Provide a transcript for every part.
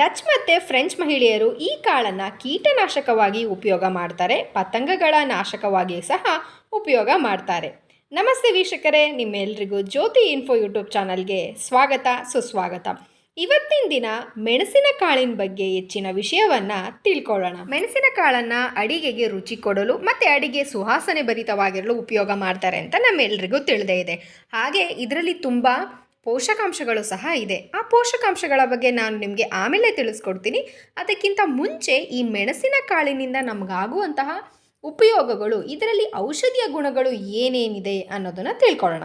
Dutch ಮತ್ತು French ಮಹಿಳೆಯರು ಈ ಕಾಳನ್ನು ಕೀಟನಾಶಕವಾಗಿ ಉಪಯೋಗ ಮಾಡ್ತಾರೆ, ಪತಂಗಗಳ ನಾಶಕವಾಗಿ ಸಹ ಉಪಯೋಗ ಮಾಡ್ತಾರೆ. ನಮಸ್ತೆ ವೀಕ್ಷಕರೇ, ನಿಮ್ಮೆಲ್ರಿಗೂ ಜ್ಯೋತಿ ಇನ್ಫೋ ಯೂಟ್ಯೂಬ್ ಚಾನಲ್ಗೆ ಸ್ವಾಗತ, ಸುಸ್ವಾಗತ. ಇವತ್ತಿನ ದಿನ ಮೆಣಸಿನ ಕಾಳಿನ ಬಗ್ಗೆ ಹೆಚ್ಚಿನ ವಿಷಯವನ್ನು ತಿಳ್ಕೊಳ್ಳೋಣ. ಮೆಣಸಿನ ಕಾಳನ್ನು ಅಡಿಗೆಗೆ ರುಚಿ ಕೊಡಲು ಮತ್ತು ಅಡಿಗೆ ಸುಹಾಸನೆ ಭರಿತವಾಗಿರಲು ಉಪಯೋಗ ಮಾಡ್ತಾರೆ ಅಂತ ನಮ್ಮೆಲ್ರಿಗೂ ತಿಳಿದೇ ಇದೆ. ಹಾಗೆ ಇದರಲ್ಲಿ ತುಂಬ ಪೋಷಕಾಂಶಗಳು ಸಹ ಇದೆ. ಆ ಪೋಷಕಾಂಶಗಳ ಬಗ್ಗೆ ನಾನು ನಿಮಗೆ ಆಮೇಲೆ ತಿಳಿಸ್ಕೊಡ್ತೀನಿ. ಅದಕ್ಕಿಂತ ಮುಂಚೆ ಈ ಮೆಣಸಿನ ಕಾಳಿನಿಂದ ನಮಗಾಗುವಂತಹ ಉಪಯೋಗಗಳು, ಇದರಲ್ಲಿ ಔಷಧಿಯ ಗುಣಗಳು ಏನೇನಿದೆ ಅನ್ನೋದನ್ನು ತಿಳ್ಕೊಳ್ಳೋಣ.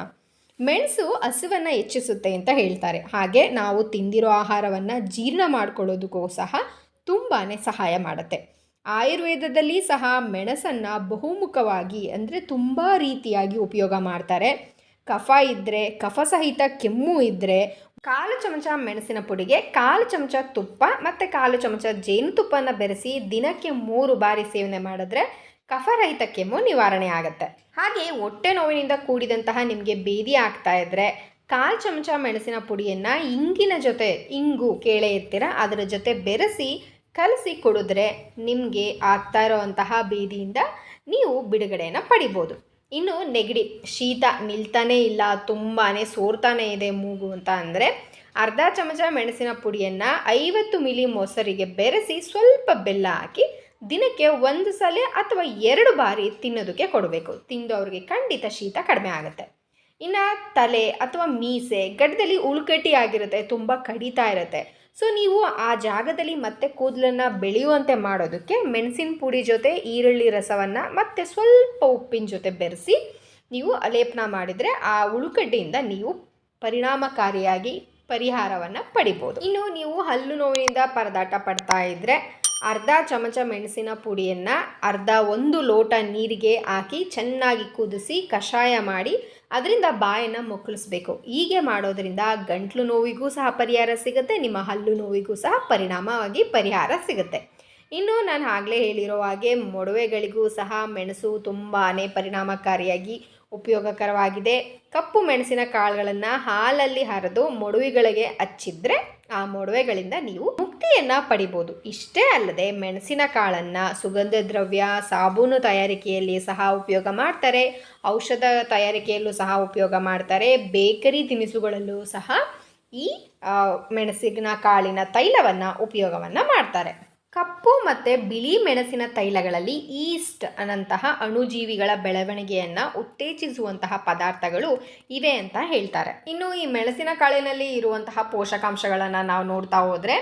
ಮೆಣಸು ಹಸುವನ್ನು ಹೆಚ್ಚಿಸುತ್ತೆ ಅಂತ ಹೇಳ್ತಾರೆ. ಹಾಗೆ ನಾವು ತಿಂದಿರೋ ಆಹಾರವನ್ನು ಜೀರ್ಣ ಮಾಡ್ಕೊಳ್ಳೋದಕ್ಕೂ ಸಹ ತುಂಬಾ ಸಹಾಯ ಮಾಡುತ್ತೆ. ಆಯುರ್ವೇದದಲ್ಲಿ ಸಹ ಮೆಣಸನ್ನು ಬಹುಮುಖವಾಗಿ ಅಂದರೆ ತುಂಬ ರೀತಿಯಾಗಿ ಉಪಯೋಗ ಮಾಡ್ತಾರೆ. ಕಫ ಇದ್ದರೆ ಕಫ ಸಹಿತ ಕೆಮ್ಮು ಇದ್ದರೆ ಕಾಲು ಚಮಚ ಮೆಣಸಿನ ಪುಡಿಗೆ, ಕಾಲು ಚಮಚ ತುಪ್ಪ ಮತ್ತು ಕಾಲು ಚಮಚ ಜೇನುತುಪ್ಪನ ಬೆರೆಸಿ ದಿನಕ್ಕೆ ಮೂರು ಬಾರಿ ಸೇವನೆ ಮಾಡಿದ್ರೆ ಕಫರಹಿತ ಕೆಮ್ಮು ನಿವಾರಣೆ ಆಗುತ್ತೆ. ಹಾಗೆ ಹೊಟ್ಟೆ ನೋವಿನಿಂದ ಕೂಡಿದಂತಹ ನಿಮಗೆ ಬೇದಿ ಆಗ್ತಾ ಇದ್ರೆ ಕಾಲು ಚಮಚ ಮೆಣಸಿನ ಪುಡಿಯನ್ನು ಇಂಗಿನ ಜೊತೆ, ಇಂಗು ಕೇಳೇ ಇರ್ತೀರ? ಅದರ ಜೊತೆ ಬೆರೆಸಿ ಕಲಸಿ ಕುಡಿದ್ರೆ ನಿಮಗೆ ಆಗ್ತಾ ಇರೋವಂತಹ ಬೇದಿಯಿಂದ ನೀವು ಬಿಡುಗಡೆಯನ್ನು ಪಡಿಬೋದು. ಇನ್ನು ನೆಗಡಿ, ಶೀತ ನಿಲ್ತಾನೇ ಇಲ್ಲ ತುಂಬಾ ಸೋರ್ತಾನೇ ಇದೆ ಮೂಗು ಅಂತ ಅಂದರೆ ಅರ್ಧ ಚಮಚ ಮೆಣಸಿನ ಪುಡಿಯನ್ನು ಐವತ್ತು ಮಿಲಿ ಮೊಸರಿಗೆ ಬೆರೆಸಿ ಸ್ವಲ್ಪ ಬೆಲ್ಲ ಹಾಕಿ ದಿನಕ್ಕೆ ಒಂದು ಸಲ ಅಥವಾ ಎರಡು ಬಾರಿ ತಿನ್ನೋದಕ್ಕೆ ಕೊಡಬೇಕು. ತಿಂದು ಅವ್ರಿಗೆ ಖಂಡಿತ ಶೀತ ಕಡಿಮೆ ಆಗುತ್ತೆ. ಇನ್ನು ತಲೆ ಅಥವಾ ಮೀಸೆ ಗಡ್ಡದಲ್ಲಿ ಉಳ್ಕಟ್ಟಿ ಆಗಿರುತ್ತೆ ತುಂಬ ಕಡಿತಾ ಇರುತ್ತೆ. ಸೊ ನೀವು ಆ ಜಾಗದಲ್ಲಿ ಮತ್ತೆ ಕೂದಲನ್ನು ಬೆಳೆಯುವಂತೆ ಮಾಡೋದಕ್ಕೆ ಮೆಣಸಿನ ಪುಡಿ ಜೊತೆ ಈರುಳ್ಳಿ ರಸವನ್ನು ಮತ್ತೆ ಸ್ವಲ್ಪ ಉಪ್ಪಿನ ಜೊತೆ ಬೆರೆಸಿ ನೀವು ಅಲೇಪನ ಮಾಡಿದರೆ ಆ ಉಳುಕಡ್ಡಿಯಿಂದ ನೀವು ಪರಿಣಾಮಕಾರಿಯಾಗಿ ಪರಿಹಾರವನ್ನು ಪಡಿಬೋದು. ಇನ್ನು ನೀವು ಹಲ್ಲು ನೋವಿನಿಂದ ಪರದಾಟ ಪಡ್ತಾ ಇದ್ದರೆ ಅರ್ಧ ಚಮಚ ಮೆಣಸಿನ ಪುಡಿಯನ್ನು ಅರ್ಧ ಒಂದು ಲೋಟ ನೀರಿಗೆ ಹಾಕಿ ಚೆನ್ನಾಗಿ ಕುದಿಸಿ ಕಷಾಯ ಮಾಡಿ ಅದರಿಂದ ಬಾಯನ್ನು ಮುಕ್ಕಳಿಸ್ಬೇಕು. ಹೀಗೆ ಮಾಡೋದರಿಂದ ಗಂಟ್ಲು ನೋವಿಗೂ ಸಹ ಪರಿಹಾರ ಸಿಗುತ್ತೆ, ನಿಮ್ಮ ಹಲ್ಲು ನೋವಿಗೂ ಸಹ ಪರಿಣಾಮವಾಗಿ ಪರಿಹಾರ ಸಿಗುತ್ತೆ. ಇನ್ನು ನಾನು ಆಗಲೇ ಹೇಳಿರೋ ಹಾಗೆ ಮೊಡವೆಗಳಿಗೂ ಸಹ ಮೆಣಸು ತುಂಬಾ ಪರಿಣಾಮಕಾರಿಯಾಗಿ ಉಪಯೋಗಕರವಾಗಿದೆ. ಕಪ್ಪು ಮೆಣಸಿನ ಕಾಳುಗಳನ್ನು ಹಾಲಲ್ಲಿ ಹರಿದು ಮೊಡವೆಗಳಿಗೆ ಹಚ್ಚಿದ್ರೆ ಆ ಮೊಡವೆಗಳಿಂದ ನೀವು ಮುಕ್ತಿಯನ್ನು ಪಡಿಬೋದು. ಇಷ್ಟೇ ಅಲ್ಲದೆ ಮೆಣಸಿನ ಕಾಳನ್ನು ಸುಗಂಧ ದ್ರವ್ಯ, ಸಾಬೂನು ತಯಾರಿಕೆಯಲ್ಲಿ ಸಹ ಉಪಯೋಗ ಮಾಡ್ತಾರೆ. ಔಷಧ ತಯಾರಿಕೆಯಲ್ಲೂ ಸಹ ಉಪಯೋಗ ಮಾಡ್ತಾರೆ. ಬೇಕರಿ ತಿನಿಸುಗಳಲ್ಲೂ ಸಹ ಈ ಮೆಣಸಿನ ಕಾಳಿನ ತೈಲವನ್ನು ಉಪಯೋಗವನ್ನು ಮಾಡ್ತಾರೆ. ಕಪ್ಪು ಮತ್ತು ಬಿಳಿ ಮೆಣಸಿನ ತೈಲಗಳಲ್ಲಿ ಈಸ್ಟ್ ಅನ್ನಂತಹ ಅಣುಜೀವಿಗಳ ಬೆಳವಣಿಗೆಯನ್ನು ಉತ್ತೇಜಿಸುವಂತಹ ಪದಾರ್ಥಗಳು ಇವೆ ಅಂತ ಹೇಳ್ತಾರೆ. ಇನ್ನು ಈ ಮೆಣಸಿನ ಕಾಳಿನಲ್ಲಿ ಇರುವಂತಹ ಪೋಷಕಾಂಶಗಳನ್ನು ನಾವು ನೋಡ್ತಾ ಹೋದರೆ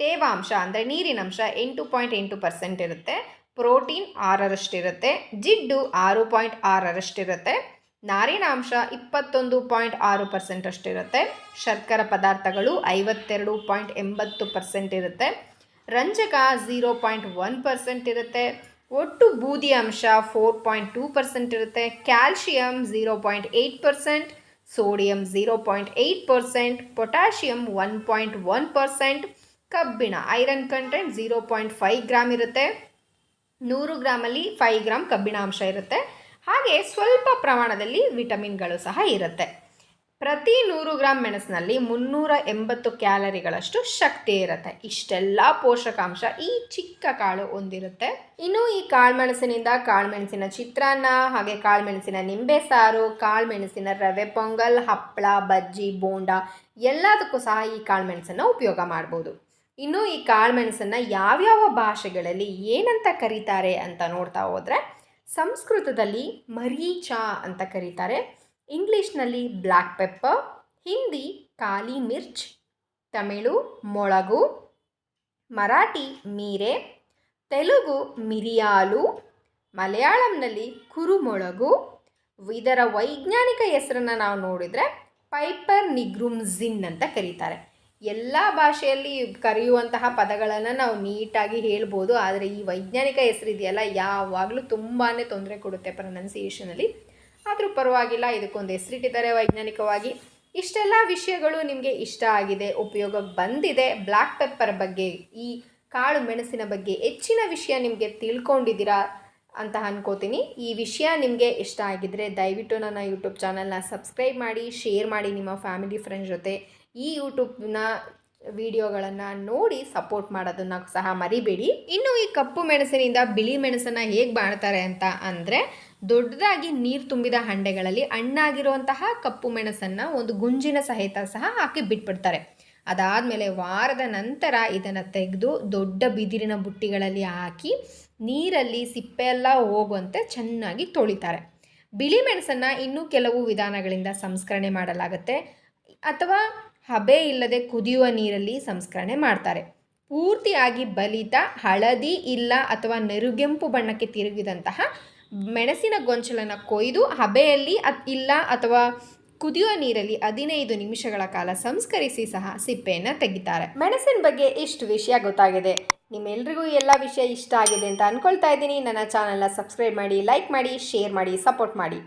ತೇವಾಂಶ ಅಂದರೆ ನೀರಿನಂಶ ಎಂಟು ಪಾಯಿಂಟ್ ಎಂಟು ಪರ್ಸೆಂಟ್ ಇರುತ್ತೆ, ಪ್ರೋಟೀನ್ ಆರರಷ್ಟಿರುತ್ತೆ, ಜಿಡ್ಡು ಆರು ಪಾಯಿಂಟ್ ಆರರಷ್ಟಿರುತ್ತೆ, ನಾರಿನಾಂಶ ಇಪ್ಪತ್ತೊಂದು ಪಾಯಿಂಟ್ ಆರು ಪರ್ಸೆಂಟ್ ಅಷ್ಟಿರುತ್ತೆ, ಶರ್ಕರ ಪದಾರ್ಥಗಳು ಐವತ್ತೆರಡು ಪಾಯಿಂಟ್ ಎಂಬತ್ತು ಪರ್ಸೆಂಟ್ ಇರುತ್ತೆ ರಂಜಕ ಝೀರೋ ಪಾಯಿಂಟ್ ಒನ್ ಪರ್ಸೆಂಟ್ ಇರುತ್ತೆ. ಒಟ್ಟು ಬೂದಿ ಅಂಶ ಫೋರ್ ಪಾಯಿಂಟ್ ಟೂ ಪರ್ಸೆಂಟ್ ಇರುತ್ತೆ. Calcium zero point eight percent sodium zero point eight percent potassium one point one percent ಕಬ್ಬಿಣ iron content zero point five gram ಇರುತ್ತೆ. ನೂರು ಗ್ರಾಮಲ್ಲಿ ಫೈವ್ ಗ್ರಾಮ್ ಕಬ್ಬಿಣಾಂಶ ಇರುತ್ತೆ. ಹಾಗೆ ಸ್ವಲ್ಪ ಪ್ರಮಾಣದಲ್ಲಿ ವಿಟಮಿನ್ಗಳು ಸಹ ಇರುತ್ತೆ. ಪ್ರತಿ ನೂರು ಗ್ರಾಮ್ ಮೆಣಸಿನಲ್ಲಿ ಮುನ್ನೂರ ಎಂಬತ್ತು ಕ್ಯಾಲರಿಗಳಷ್ಟು ಶಕ್ತಿ ಇರುತ್ತೆ. ಇಷ್ಟೆಲ್ಲ ಪೋಷಕಾಂಶ ಈ ಚಿಕ್ಕ ಕಾಳು ಹೊಂದಿರುತ್ತೆ. ಇನ್ನು ಈ ಕಾಳುಮೆಣಸಿನಿಂದ ಕಾಳುಮೆಣಸಿನ ಚಿತ್ರಾನ್ನ, ಹಾಗೆ ಕಾಳುಮೆಣಸಿನ ನಿಂಬೆ ಸಾರು, ಕಾಳುಮೆಣಸಿನ ರವೆ ಪೊಂಗಲ್, ಹಪ್ಪಳ, ಬಜ್ಜಿ, ಬೋಂಡ ಎಲ್ಲದಕ್ಕೂ ಸಹ ಈ ಕಾಳುಮೆಣಸನ್ನು ಉಪಯೋಗ ಮಾಡ್ಬೋದು. ಇನ್ನು ಈ ಕಾಳುಮೆಣಸನ್ನು ಯಾವ್ಯಾವ ಭಾಷೆಗಳಲ್ಲಿ ಏನಂತ ಕರೀತಾರೆ ಅಂತ ನೋಡ್ತಾ ಹೋದರೆ ಸಂಸ್ಕೃತದಲ್ಲಿ ಮರೀಚ ಅಂತ ಕರೀತಾರೆ. ಇಂಗ್ಲೀಷ್ನಲ್ಲಿ ಬ್ಲ್ಯಾಕ್ ಪೆಪ್ಪರ್, ಹಿಂದಿ ಕಾಲಿ ಮಿರ್ಚ್, ತಮಿಳು ಮೊಳಗು, ಮರಾಠಿ ಮೀರೆ, ತೆಲುಗು ಮಿರಿಯಾಲು, ಮಲಯಾಳಂನಲ್ಲಿ ಕುರುಮೊಳಗು. ಇದರ ವೈಜ್ಞಾನಿಕ ಹೆಸರನ್ನು ನಾವು ನೋಡಿದರೆ ಪೈಪರ್ ನಿಗ್ರುಮ್ಝಿನ್ ಅಂತ ಕರೀತಾರೆ. ಎಲ್ಲ ಭಾಷೆಯಲ್ಲಿ ಕರೆಯುವಂತಹ ಪದಗಳನ್ನು ನಾವು ನೀಟಾಗಿ ಹೇಳ್ಬೋದು, ಆದರೆ ಈ ವೈಜ್ಞಾನಿಕ ಹೆಸರಿದೆಯಲ್ಲ, ಯಾವಾಗಲೂ ತುಂಬಾ ತೊಂದರೆ ಕೊಡುತ್ತೆ ಪ್ರೊನೌನ್ಸಿಯೇಷನಲ್ಲಿ ಆದರೂ ಪರವಾಗಿಲ್ಲ, ಇದಕ್ಕೊಂದು ಹೆಸರಿಟ್ಟಿದ್ದಾರೆ ವೈಜ್ಞಾನಿಕವಾಗಿ. ಇಷ್ಟೆಲ್ಲ ವಿಷಯಗಳು ನಿಮಗೆ ಇಷ್ಟ ಆಗಿದೆ ಉಪಯೋಗಕ್ಕೆ ಬಂದಿದೆ ಬ್ಲ್ಯಾಕ್ ಪೆಪ್ಪರ್ ಬಗ್ಗೆ, ಈ ಕಾಳು ಮೆಣಸಿನ ಬಗ್ಗೆ ಹೆಚ್ಚಿನ ವಿಷಯ ನಿಮಗೆ ತಿಳ್ಕೊಂಡಿದ್ದೀರಾ ಅಂತ ಅನ್ಕೋತೀನಿ. ಈ ವಿಷಯ ನಿಮಗೆ ಇಷ್ಟ ಆಗಿದ್ದರೆ ದಯವಿಟ್ಟು ನನ್ನ ಯೂಟ್ಯೂಬ್ ಚಾನಲ್ನ ಸಬ್ಸ್ಕ್ರೈಬ್ ಮಾಡಿ, ಶೇರ್ ಮಾಡಿ ನಿಮ್ಮ ಫ್ಯಾಮಿಲಿ, ಫ್ರೆಂಡ್ಸ್ ಜೊತೆ. ಈ ಯೂಟ್ಯೂಬ್ನ ವಿಡಿಯೋಗಳನ್ನು ನೋಡಿ ಸಪೋರ್ಟ್ ಮಾಡೋದನ್ನು ಸಹ ಮರಿಬೇಡಿ. ಇನ್ನು ಈ ಕಪ್ಪು ಮೆಣಸಿನಿಂದ ಬಿಳಿ ಮೆಣಸನ್ನು ಹೇಗೆ ಮಾಡ್ತಾರೆ ಅಂತ ಅಂದರೆ ದೊಡ್ಡದಾಗಿ ನೀರು ತುಂಬಿದ ಹಂಡೆಗಳಲ್ಲಿ ಹಣ್ಣಾಗಿರುವಂತಹ ಕಪ್ಪು ಮೆಣಸನ್ನು ಒಂದು ಗುಂಜಿನ ಸಹಿತ ಸಹ ಹಾಕಿ ಬಿಟ್ಬಿಡ್ತಾರೆ. ಅದಾದಮೇಲೆ ವಾರದ ನಂತರ ಇದನ್ನು ತೆಗೆದು ದೊಡ್ಡ ಬಿದಿರಿನ ಬುಟ್ಟಿಗಳಲ್ಲಿ ಹಾಕಿ ನೀರಲ್ಲಿ ಸಿಪ್ಪೆ ಎಲ್ಲ ಹೋಗುವಂತೆ ಚೆನ್ನಾಗಿ ತೊಳಿತಾರೆ. ಬಿಳಿ ಮೆಣಸನ್ನು ಇನ್ನೂ ಕೆಲವು ವಿಧಾನಗಳಿಂದ ಸಂಸ್ಕರಣೆ ಮಾಡಲಾಗುತ್ತೆ. ಅಥವಾ ಹಬೆ ಇಲ್ಲದೆ ಕುದಿಯುವ ನೀರಲ್ಲಿ ಸಂಸ್ಕರಣೆ ಮಾಡ್ತಾರೆ. ಪೂರ್ತಿಯಾಗಿ ಬಲಿತ, ಹಳದಿ ಇಲ್ಲ ಅಥವಾ ನೆರುಗೆಂಪು ಬಣ್ಣಕ್ಕೆ ತಿರುಗಿದಂತಹ ಮೆಣಸಿನ ಗೊಂಚಲನ್ನು ಕೊಯ್ದು ಹಬೆಯಲ್ಲಿ ಅತ್ ಇಲ್ಲ ಅಥವಾ ಕುದಿಯುವ ನೀರಲ್ಲಿ ಹದಿನೈದು ನಿಮಿಷಗಳ ಕಾಲ ಸಂಸ್ಕರಿಸಿ ಸಹ ಸಿಪ್ಪೆಯನ್ನು ತೆಗಿತಾರೆ. ಮೆಣಸಿನ ಬಗ್ಗೆ ಇಷ್ಟು ವಿಷಯ ಗೊತ್ತಾಗಿದೆ. ನಿಮ್ಮೆಲ್ರಿಗೂ ಎಲ್ಲ ವಿಷಯ ಇಷ್ಟ ಆಗಿದೆ ಅಂತ ಅಂದ್ಕೊಳ್ತಾ ಇದ್ದೀನಿ. ನನ್ನ ಚಾನಲ್ನ ಸಬ್ಸ್ಕ್ರೈಬ್ ಮಾಡಿ, ಲೈಕ್ ಮಾಡಿ, ಶೇರ್ ಮಾಡಿ, ಸಪೋರ್ಟ್ ಮಾಡಿ.